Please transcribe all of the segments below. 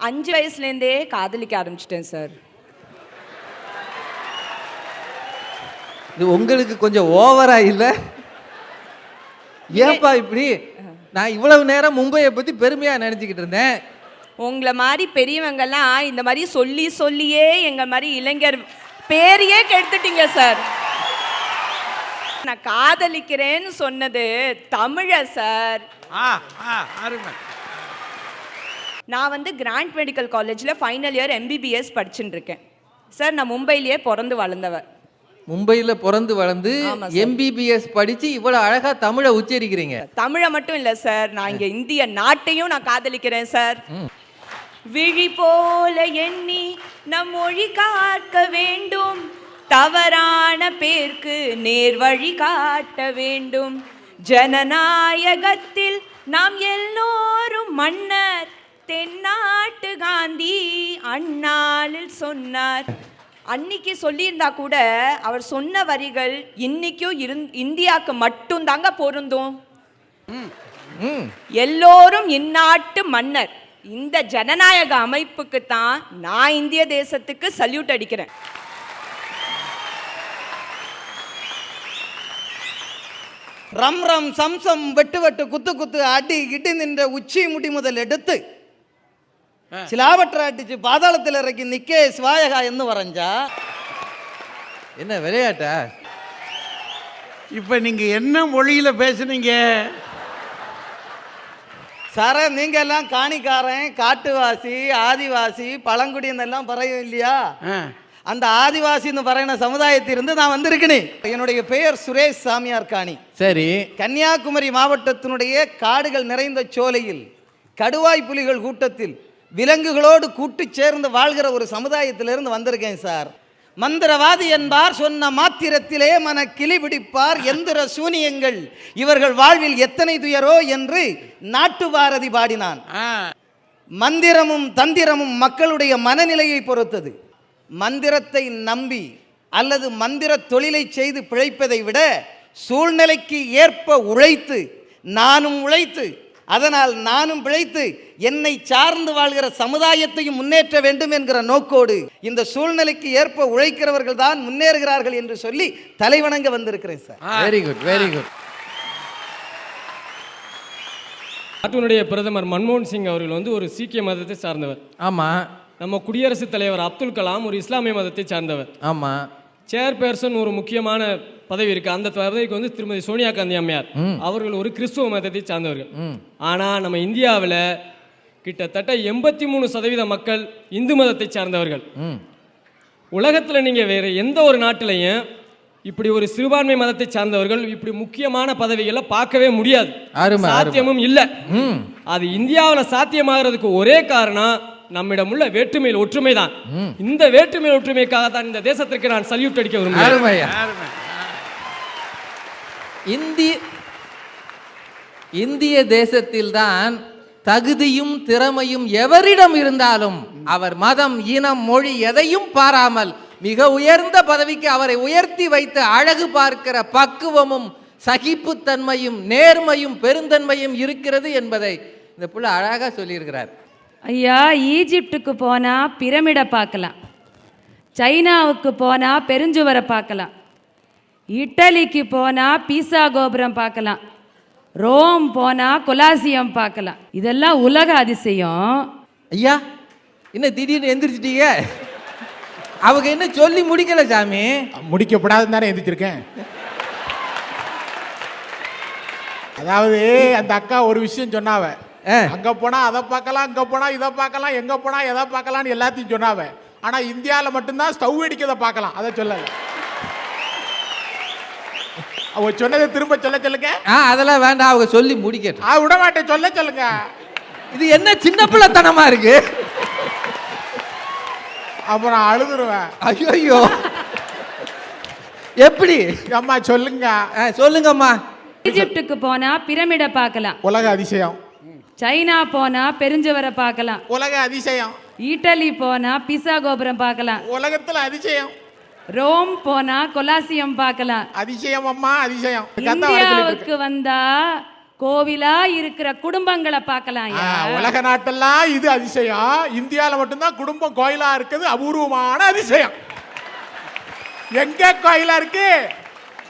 அஞ்சு வயசுலேருந்தே காதலிக்க ஆரம்பிச்சிட்டேன் சார் இது உங்களுக்கு கொஞ்சம் ஓவரா இல்ல? ஏன்பா இப்படி? நான் இவ்வளவு நேரம் மும்பையை பத்தி பெருமையா நினைச்சுக்கிட்டு இருந்தேன். உங்களை மாதிரி பெரியவங்கெல்லாம் இந்த மாதிரி சொல்லி சொல்லியே எங்க மாதிரி இளைஞர் பேரையே கெடுத்துட்டீங்க சார் நான் காதலிக்கிறேன்னு சொன்னது தமிழ சார் ஆ ஆ அருமை. நான் வந்து கிராண்ட் மெடிக்கல் காலேஜில் ஃபைனல் இயர் எம்பிபிஎஸ் படிச்சுட்டு இருக்கேன். சார் நான் மும்பையிலேயே பிறந்து வளர்ந்தவ மும்பையில பிறந்து வளர்ந்து. எம்பிபிஎஸ் படிச்சு இவ்வளவு அழகா தமிழை உச்சரிக்கிறீங்க. தமிழை மட்டும் இல்லை சார் நான் இங்கே இந்திய நாட்டையும் நான் காதலிக்கிறேன் சார் விழி போல எண்ணி நம் மொழி காக்க வேண்டும். தவறான பேர்க்கு நேர் வழி காட்ட வேண்டும். ஜனநாயகத்தில் நாம் எல்லோரும் மன்னர். தென்னாட்டு காந்தி அந்நாளில் சொன்னார். அன்னைக்கு சொல்லியிருந்தா கூட அவர் சொன்ன வரிகள் இன்னைக்கும் இருந் இந்தியாவுக்கு மட்டும் தாங்க பொருந்தும். ம். எல்லோரும் இந்நாட்டு மன்னர். இந்த ஜனநாயக அமைப்புக்கு தான் நான் இந்திய தேசத்துக்கு சல்யூட் அடிக்கிறேன். ரம் ரம் சம்சம் வெட்டு வெட்டு குத்து குத்து அடி இடி நின்ற உச்சி முடி முதல் எடுத்து சிலாவற்ற அடிச்சு பாதாளத்தில் இறக்கி நிக்கே சிவாயகா என்று வரைஞ்சா என்ன விளையாட்டா? இப்போ நீங்க என்ன மொழியில பேசுனீங்க? சார நீங்க எல்லாம் காணிக்காரன் காட்டுவாசி ஆதிவாசி பழங்குடியினர் எல்லாம் பறையும் இல்லையா. அந்த ஆதிவாசின்னு பறையின சமுதாயத்திலிருந்து நான் வந்திருக்கேனே என்னுடைய பெயர் சுரேஷ் சாமியார் காணி. சரி. கன்னியாகுமரி மாவட்டத்தினுடைய காடுகள் நிறைந்த சோலையில் கடுவாய் புலிகள் கூட்டத்தில் விலங்குகளோடு கூட்டு சேர்ந்து வாழ்கிற ஒரு சமுதாயத்திலிருந்து வந்திருக்கேன் சார். மந்திரவாதி என்பார் சொன்ன மாத்திரத்திலே மன கிளி பிடிப்பார் எந்திர சூனியங்கள் இவர்கள் வாழ்வில் எத்தனை துயரோ என்று நாட்டு பாரதி பாடினான் மந்திரமும் தந்திரமும் மக்களுடைய மனநிலையை பொறுத்தது. மந்திரத்தை நம்பி அல்லது மந்திர தொழிலை செய்து பிழைப்பதை விட சூழ்நிலைக்கு ஏற்ப உழைத்து நானும் உழைத்து அதனால் நானும் பிழைத்து என்னை சார்ந்து வாழ்கிற சமுதாயத்தையும் முன்னேற்ற வேண்டும் என்கிற நோக்கோடு இந்த சூழ்நிலைக்கு ஏற்ப உழைக்கிறவர்கள் தான் முன்னேறுகிறார்கள் என்று சொல்லி தலைவணங்க வந்திருக்கிறேன் sir. Very good very good நாட்டினுடைய பிரதமர் மன்மோகன் சிங் அவர்கள் வந்து ஒரு சீக்கிய மதத்தை சார்ந்தவர். ஆமா. நம்ம குடியரசுத் தலைவர் அப்துல் கலாம் ஒரு இஸ்லாமிய மதத்தை சார்ந்தவர். ஆமா. சேர்பர்சன் ஒரு முக்கியமான பதவி இருக்கு. அந்த பதவிக்கு வந்து திருமதி சோனியா காந்தி அம்மையார். அவர்கள் ஒரு கிறிஸ்துவ மதத்தை சார்ந்தவர்கள். ஆனா நம்ம இந்தியாவில் கிட்டத்தட்ட எண்பத்தி மூணு சதவீத மக்கள் இந்து மதத்தை சார்ந்தவர்கள். உலகத்தில் நீங்க வேற எந்த ஒரு நாட்டிலையும் இப்படி ஒரு சிறுபான்மை மதத்தை சார்ந்தவர்கள் இப்படி முக்கியமான பதவிகளை பார்க்கவே முடியாது. சாத்தியமும் இல்லை. அது இந்தியாவில் சாத்தியமாகிறதுக்கு ஒரே காரணம் நம்மிடம் உள்ள வேற்றுமையில் ஒற்றுமை தான் இந்த வேற்றுமையில் ஒற்றுமைக்காக தான் இந்த தேசத்திற்கு நான் சல்யூட் அடிக்க விரும்புகிறேன். இந்திய இந்திய தேசத்தில்தான் தகுதியும் திறமையும் எவரிடம் இருந்தாலும் அவர் மதம் இனம் மொழி எதையும் பாராமல் மிக உயர்ந்த பதவிக்கு அவரை உயர்த்தி வைத்து அழகு பார்க்கிற பக்குவமும் சகிப்புத்தன்மையும் நேர்மையும் பெருந்தன்மையும் இருக்கிறது என்பதை இந்த புள்ள அழகாக சொல்லியிருக்கிறார். ஐயா ஈஜிப்டுக்கு போனால் பிரமிடை பார்க்கலாம். சைனாவுக்கு போனால் பெருஞ்சுவரை பார்க்கலாம். இட்டலிக்கு போனால் பீசா கோபுரம் பார்க்கலாம். ரோம் போனால் கொலாசியம் பார்க்கலாம். இதெல்லாம் உலக அதிசயம். ஐயா என்ன திடீர்னு எந்திரிச்சிட்டீங்க? அவங்க என்ன சொல்லி முடிக்கல சாமி? முடிக்கப்படாதுன்னு தானே எந்திரிச்சிருக்கேன். அதாவது அந்த அக்கா ஒரு விஷயம் சொன்னாவ. அங்க போனா அதை பார்க்கலாம் அங்க போனா இதை பார்க்கலாம் எங்க போனா எதை பார்க்கலாம்னு எல்லாத்தையும் சொன்னாவ. ஆனா இந்தியால மட்டும்தான் ஸ்டவ் அடிக்கிறத பார்க்கலாம். அதை சொல்லல. அவ சொன்னதை திரும்ப சொல்ல சொல்லுங்க. ஆ அதெல்லாம் வேண்டாம். அவங்க சொல்லி முடிக்கட்டும். ஆ விட மாட்டேன் சொல்ல சொல்லுங்க. இது என்ன சின்ன பிள்ளைத்தனமா இருக்கு? அப்புறம் அழுதுருவேன். ஐயோ எப்படி? அம்மா சொல்லுங்க. ஆ, சொல்லுங்கம்மா. ஈஜிப்டுக்கு போனால் பிரமிடை பார்க்கலாம். உலக அதிசயம். சைனா போனால் பெருஞ்சுவரை பார்க்கலாம். உலக அதிசயம். இட்டலி போனால் பீசா கோபுரம் பார்க்கலாம். உலகத்துல அதிசயம். ரோம் போனால் கொலாசியம் பார்க்கலாம். அதிசயம் அம்மா அதிசயம். இந்தியாவுக்கு வந்தா கோவிலா இருக்கிற குடும்பங்களை பார்க்கலாம். உலக நாட்டெல்லாம் இது அதிசயம் இந்தியால மட்டும்தான் குடும்பம் கோயிலா இருக்குது அபூர்வமான அதிசயம். எங்க கோயிலா இருக்கு?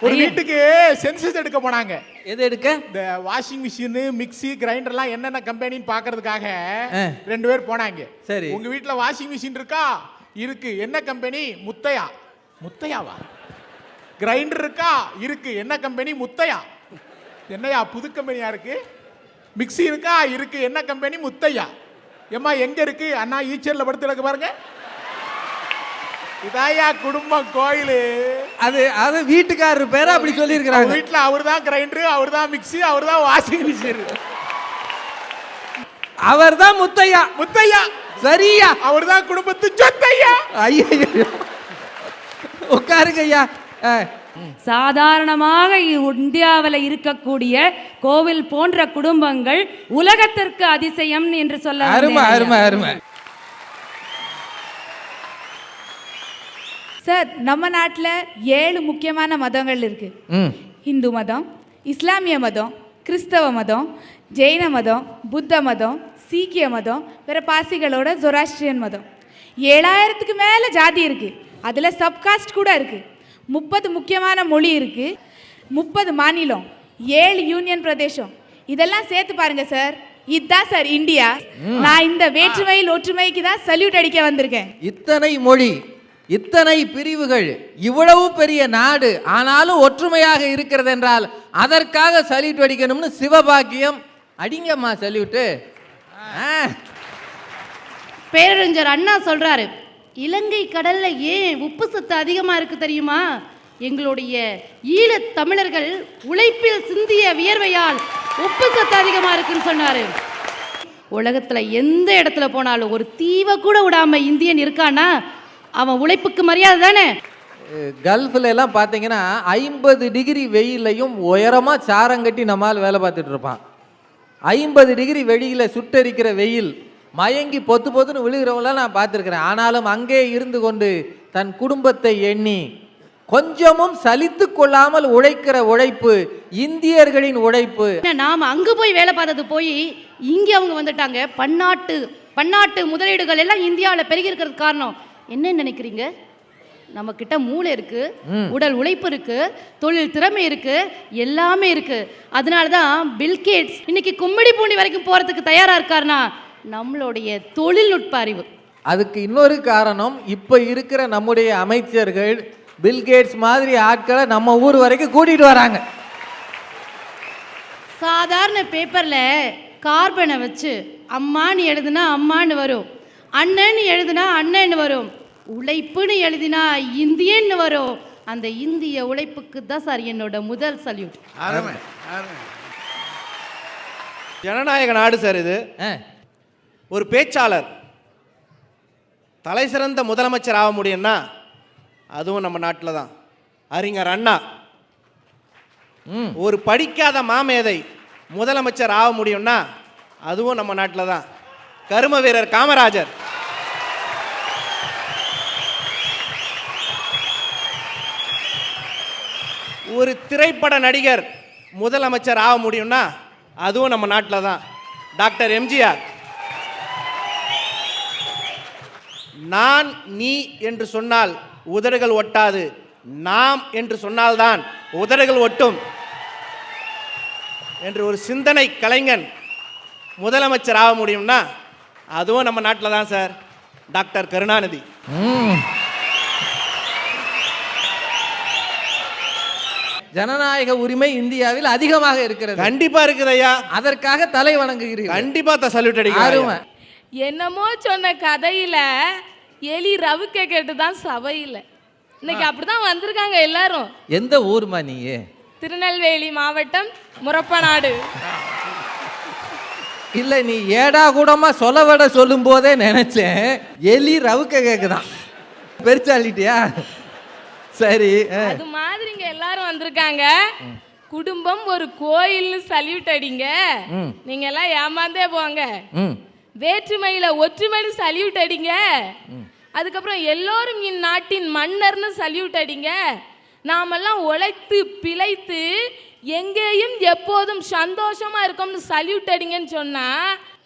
ஒரு வீட்டுக்கு சென்சஸ் எடுக்க போனாங்க. எது எடுக்க? இந்த வாஷிங் மிஷின் மிக்ஸி கிரைண்டர்லாம் என்னென்ன கம்பெனின்னு பார்க்கறதுக்காக ஆ. ரெண்டு பேர் போனாங்க. சரி. உங்க வீட்ல வாஷிங் மிஷின் இருக்கா? இருக்கு. என்ன கம்பெனி? முத்தையா. முத்தையாவா? கிரைண்டர் இருக்கா? இருக்கு. என்ன கம்பெனி முத்தையா. என்னையா? புது கம்பெனியா இருக்கு? மிக்ஸி இருக்கா? இருக்கு. என்ன கம்பெனி முத்தையா. ஏம்மா எங்க இருக்கு? அண்ணா ஈச்சர்ல படுத்து கிடக்கு பாருங்க. இதாயா குடும்பம் கோயிலு. அது அது வீட்டுக்காரர் பேரை அப்படி சொல்லியிருக்கிறாங்க. வீட்ல அவர்தான் கிரைண்டர் அவர்தான் மிக்ஸி அவர்தான் வாஷிங் மிஷின் அவர் தான் முத்தையா. முத்தையா. சரியா. அவர்தான் குடும்பத்து சொத்தையா. ஐயா உட்காருங்க ஐயா. சாதாரணமாக இந்தியாவில் இருக்கக்கூடிய கோவில் போன்ற குடும்பங்கள் உலகத்திற்கு அதிசயம் என்று சொல்ல அருமை. அருமை அருமை. சார் நம்ம நாட்டில் ஏழு முக்கியமான மதங்கள் இருக்கு. இந்து மதம் இஸ்லாமிய மதம் கிறிஸ்தவ மதம் ஜெயின மதம் புத்த மதம் சீக்கிய மதம் வேற பாசிகளோட ஜொராஸ்ட்ரியன் மதம். ஏழாயிரத்துக்கு மேலே ஜாதி இருக்கு. அதில் சப்காஸ்ட் கூட இருக்கு. முப்பது முக்கியமான மொழி இருக்கு. முப்பது மாநிலம். ஏழு யூனியன் பிரதேசம். இதெல்லாம் சேர்த்து பாருங்க சார். இதுதான் சார் இந்தியா. நான் இந்த வேற்றுமையில் ஒற்றுமைக்கு தான் சல்யூட் அடிக்க வந்திருக்கேன். இத்தனை மொழி இத்தனை பிரிவுகள் இவ்வளவு பெரிய நாடு ஆனாலும் ஒற்றுமையாக இருக்கிறது என்றால் அதற்காக சல்யூட் அடிக்கணும்னு சிவபாக்கியம் அடிங்கம்மா சல்யூட்டு ஆ. பேரறிஞர் அண்ணா சொல்றாரு இலங்கை கடல்ல ஏன் உப்பு சத்து அதிகமா இருக்கு தெரியுமா? எங்களுடைய ஈழத் தமிழர்கள் உழைப்பில் சிந்திய வியர்வையால் உப்பு சத்து அதிகமா இருக்குன்னு சொன்னாரு. உலகத்துல எந்த இடத்துல போனாலும் ஒரு தீவை கூட விடாம இந்தியன் இருக்கானா அவன் உழைப்புக்கு மரியாதை தானே? கல்ஃபில் எல்லாம் பார்த்தீங்கன்னா ஐம்பது டிகிரி வெயிலையும் உயரமாக சாரம் கட்டி நம்மால் வேலை பார்த்துட்டு இருப்பான். ஐம்பது டிகிரி வெளியில் சுட்டரிக்கிற வெயில் மயங்கி பொத்து பொத்துன்னு விழுகிறவங்களாம் நான் பார்த்துருக்கிறேன். ஆனாலும் அங்கே இருந்து கொண்டு தன் குடும்பத்தை எண்ணி கொஞ்சமும் சலித்து கொள்ளாமல் உழைக்கிற உழைப்பு இந்தியர்களின் உழைப்பு. என்ன, நாம அங்க போய் வேலை பார்த்தது போய் இங்க அவங்க வந்துட்டாங்க. பன்னாட்டு பன்னாட்டு முதலீடுகள் எல்லாம் இந்தியாவில் பெருகி இருக்கிறது காரணம். என்ன நினைக்கிறீங்க? நம்ம கிட்ட மூளை இருக்கு உடல் உழைப்பு இருக்கு தொழில் திறமை இருக்கு எல்லாமே இருக்கு. அதனால தான் பில்கேட்ஸ் இன்னைக்கு கும்மிடி பூண்டி வரைக்கும் போறதுக்கு தயாரா இருக்காருன்னா நம்மளுடைய தொழில்நுட்ப அறிவு அதுக்கு இன்னொரு காரணம் இப்போ இருக்கிற நம்முடைய அமைச்சர்கள் பில்கேட்ஸ் மாதிரி ஆட்களை நம்ம ஊர் வரைக்கும் கூட்டிகிட்டு வராங்க. சாதாரண பேப்பர்ல கார்பனை வச்சு அம்மான்னு எழுதுனா அம்மான்னு வரும். அண்ணன்னு எழுதுனா அண்ணன்னு வரும். உழைப்புன்னு எழுதினா இந்தியன்னு வரும். அந்த இந்திய உழைப்புக்கு தான் சார் என்னோட முதல் சல்யூட் ஜனநாயக நாடு சார் இது. ஆ. ஒரு பேச்சாளர். தலை சிறந்த முதலமைச்சர் ஆக முடியும்னா அதுவும் நம்ம நாட்டில் தான். அறிஞர் அண்ணா. ஒரு படிக்காத மாமேதை முதலமைச்சர் ஆக முடியும்னா அதுவும் நம்ம நாட்டில் தான். கரும வீரர் காமராஜர். ஒரு திரைப்பட நடிகர் முதலமைச்சர் ஆக முடியும்னா அதுவும் நம்ம நாட்டில் தான். Doctor MGR. நான் நீ என்று சொன்னால் உதடுகள் ஒட்டாது. நாம் என்று சொன்னால்தான் உதடுகள் ஒட்டும். என்று ஒரு சிந்தனை கலைஞன் முதலமைச்சர் ஆக முடியும்னா அதுவும் நம்ம நாட்டில் தான் சார். டாக்டர் கருணாநிதி. ஜனநாயக உரிமை இந்தியாவில் அதிகமாக இருக்கிறது. கண்டிப்பா இருக்குது ஐயா அதற்காக தலை வணங்குகிறீர்கள். கண்டிப்பா சல்யூட் அடிக்கிறேன் என்னமோ சொன்ன கதையில எலி ரவுக்க கேட்டு தான் சபையில். இன்னைக்கு அப்படிதான் வந்திருக்காங்க எல்லாரும். எந்த ஊர்மா நீ திருநெல்வேலி மாவட்டம் முரப்பநாடு. இல்ல நீ ஏடா கூடமா சொலவட சொல்லும் போதே நினைச்சேன். எலி ரவுக்க கேக்குதான். பெருச்சாலிட்டியா சரி. அது மாதிரி இங்க எல்லாரும் வந்திருக்காங்க. குடும்பம் ஒரு கோயில்னு சல்யூட் அடிங்க. நீங்க எல்லாம் ஏமாந்தே போங்க. வேற்றுமையில ஒற்றுமைன்னு சல்யூட் அடிங்க. அதுக்கப்புறம் எல்லோரும் இந்நாட்டின் மன்னர்னு சல்யூட் அடிங்க. நாமெல்லாம் உழைத்து பிழைத்து எங்கேயும் எப்போதும் சந்தோஷமா இருக்கோம்னு சல்யூட் அடிங்கன்னு சொன்னா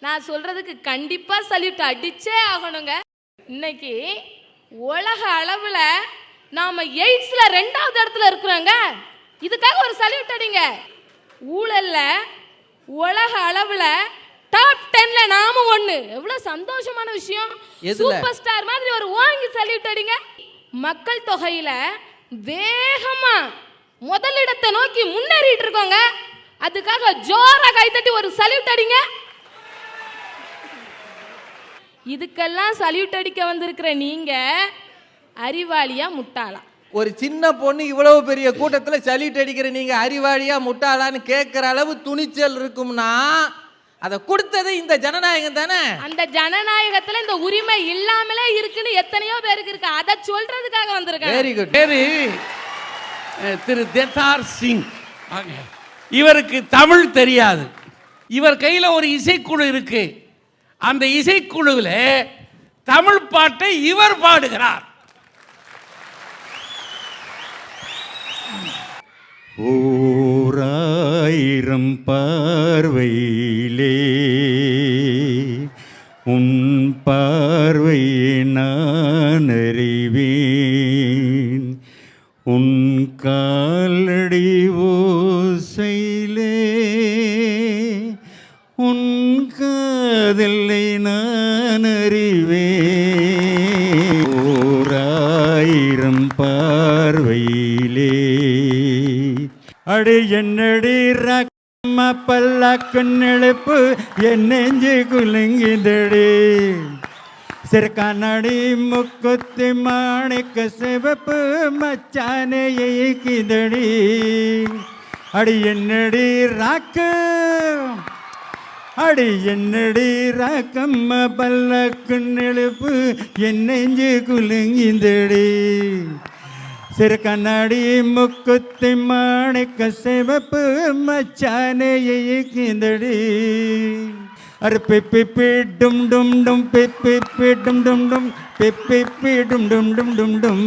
நான் சொல்றதுக்கு கண்டிப்பா சல்யூட் அடிச்சே ஆகணுங்க. இன்னைக்கு உலக அளவுல நாம எய்ட்ஸ்ல ரெண்டாவது இடத்துல இருக்கிறோங்க. இதுக்காக ஒரு சல்யூட் அடிங்க. ஊழல்ல உலக அளவுல டாப் டென்ல நாம ஒண்ணு. எவ்வளவு சந்தோஷமான விஷயம்? சூப்பர் ஸ்டார் மாதிரி ஒரு வாங்கி சல்யூட் அடிங்க மக்கள் தொகையில வேகமா முதலிடத்தை நோக்கி முன்னேறிட்டு இருக்கோங்க. அதுக்காக ஜோரா கைத்தட்டி ஒரு சல்யூட் அடிங்க. இதுக்கெல்லாம் சல்யூட் அடிக்க வந்திருக்கிற நீங்க அறிவாளியா முட்டாளா? ஒரு சின்ன பொண்ணு இவ்வளவு பெரிய கூட்டத்துல சலிட்டு அடிக்கிற நீங்க அறிவாளியா முட்டாளான்னு கேட்கிற அளவு துணிச்சல் இருக்கும்னா அதை கொடுத்தது இந்த ஜனநாயகம் தானே? அந்த ஜனநாயகத்துல இந்த உரிமை இல்லாமலே இருக்குன்னு எத்தனையோ பேருக்கு இருக்கு. அதை சொல்றதுக்காக வந்திருக்காங்க. வெரி குட் அஹ், திரு தேத்தார் சிங். இவருக்கு தமிழ் தெரியாது. இவர் கையில் ஒரு இசைக்குழு இருக்கு. அந்த இசைக்குழுவில் தமிழ் பாட்டை இவர் பாடுகிறார். ஓராயிரம் ஓராயிரம் பார்வையிலே. அடி என்னடி ரக்கம்ம பல்லாக்கு நெழுப்பு என் நெஞ்சு குலுங்கிதடி. சிறு கண்ணாடி முக்குத்தி மாணிக்க சிவப்பு மச்சானே இயக்கிதடி அடி என்னடி ராக்கு? அடி என்னடி ராக்கம்ம பல்லக்கு நெழுப்பு என் நெஞ்சு குலுங்கிந்தடி. சிறு கண்ணாடி முக்குத்தி மாணிக்க சிவப்பு மச்சானே இயக்கிந்தடி. அரு பிப்பி டும் டும் டும் பிப்பி டும் டும் டும் பிப்பி டும் டும் டும் டும் டும்.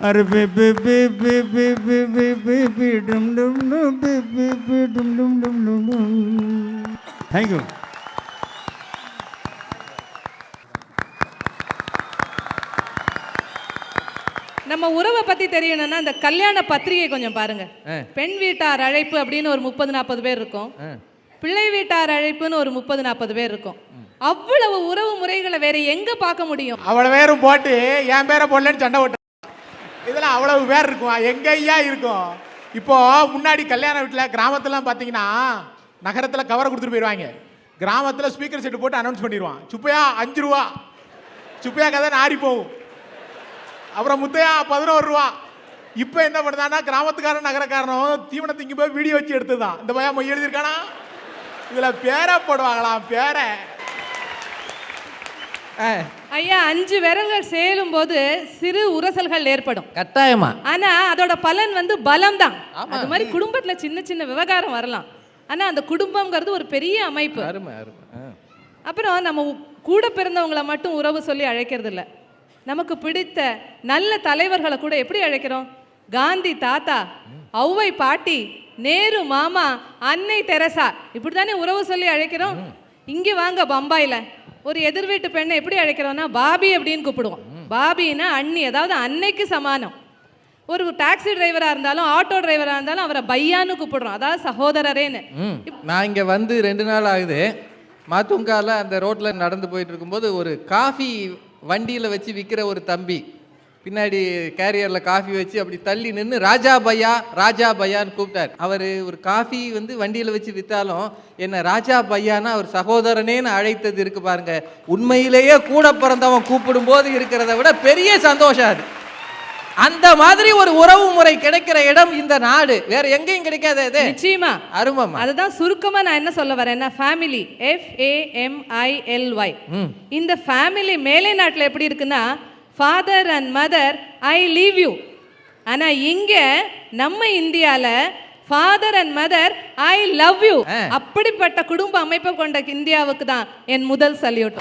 அரு பிப்பி பிப்பி பிப்பி பிப்பி டும் டும் டும் பிப்பி டும் டும் டும் டும் டும். தேங்க்யூ நம்ம உறவை பத்தி தெரியணும்னா அந்த கல்யாண பத்திரிகை கொஞ்சம் பாருங்க. பெண் வீட்டார் அழைப்பு அப்படின்னு ஒரு முப்பது நாற்பது பேர் இருக்கும். பிள்ளை வீட்டார் அழைப்புன்னு ஒரு முப்பது நாற்பது பேர் இருக்கும். அவ்வளவு உறவு முறைகளை வேற எங்க பார்க்க முடியும்? அவ்வளோ பேரும் போட்டு என் பேரை போடலன்னு சண்டை போட்டு. இதெல்லாம் அவ்வளவு பேர் இருக்கும். எங்க ஐயா இருக்கும். இப்போ முன்னாடி கல்யாண வீட்டில் கிராமத்துலாம் பார்த்தீங்கன்னா நகரத்தில் கவரை கொடுத்துட்டு போயிடுவாங்க கிராமத்தில் ஸ்பீக்கர் செட்டு போட்டு அனௌன்ஸ் பண்ணிடுவான். சுப்பையா அஞ்சு ரூபா. சுப்பையா கதை நாரி போகும். அப்புறம் முத்தையா பதினோரு ரூபா. இப்போ என்ன பண்ணுதான்னா கிராமத்துக்காரன் நகரக்காரனும் தீவனத்தை இங்கே போய் வீடியோ வச்சு எடுத்துதான் இந்த பையன் மொய் எழுதியிருக்கானா? இதில் பேரை போடுவாங்களாம் பேரை. ஐயா அஞ்சு விரல்கள் சேரும் போது சிறு உரசல்கள் ஏற்படும். கட்டாயமா. ஆனா அதோட பலன் வந்து பலம் தான். அது மாதிரி குடும்பத்துல சின்ன சின்ன விவகாரம் வரலாம். ஆனா அந்த குடும்பம்ங்கிறது ஒரு பெரிய அமைப்பு. அப்புறம் நம்ம கூட பிறந்தவங்கள மட்டும் உறவு சொல்லி அழைக்கிறது இல்ல நமக்கு பிடித்த நல்ல தலைவர்களை கூட எப்படி அழைக்கிறோம்? காந்தி தாத்தா ஔவை பாட்டி நேரு மாமா அன்னை தெரசா. இப்படி தானே உறவு சொல்லி அழைக்கிறோம்? இங்க வாங்க பம்பாயில. ஒரு எதிர் வீட்டு பெண்ணை எப்படி அழைக்கிறோம்னா பாபி அப்படின்னு கூப்பிடுவோம். பாபின்னா அண்ணி அதாவது அன்னைக்கு சமானம். ஒரு டாக்ஸி டிரைவரா இருந்தாலும் ஆட்டோ டிரைவரா இருந்தாலும் அவரை பையான்னு கூப்பிடுறோம். அதாவது சகோதரரேன்னு. நான் இங்கே வந்து ரெண்டு நாள் ஆகுது. மாத்துங்கால அந்த ரோட்டில் நடந்து போயிட்டு இருக்கும்போது ஒரு காஃபி வண்டியில் வச்சு விற்கிற ஒரு தம்பி பின்னாடி கேரியரில் காஃபி வச்சு அப்படி தள்ளி நின்று ராஜா பையா ராஜா பையான்னு கூப்பிட்டார். அவர் ஒரு காஃபி வந்து வண்டியில் வச்சு விற்றாலும் என்ன ராஜா பையானா அவர் சகோதரனேன்னு அழைத்தது இருக்கு பாருங்க. உண்மையிலேயே கூட பிறந்தவன் கூப்பிடும்போது இருக்கிறத விட பெரிய சந்தோஷம் அது. அந்த மாதிரி ஒரு உறவு முறை கிடைக்கிற இடம் இந்த நாடு. வேற எங்கேயும் கிடைக்காது அது. நிச்சயமா. அருமம்மா. அதுதான் சுருக்கமா நான் என்ன சொல்ல வரேன்னா family F A M I L Y. இந்த ஃபேமிலி மேலை நாட்டுல எப்படி இருக்குன்னா father and mother I leave you ஆனா இங்க நம்ம இந்தியால father and mother I love you. அப்படிப்பட்ட குடும்ப அமைப்பை கொண்ட இந்தியாவுக்கு தான் என் முதல் சல்யூட்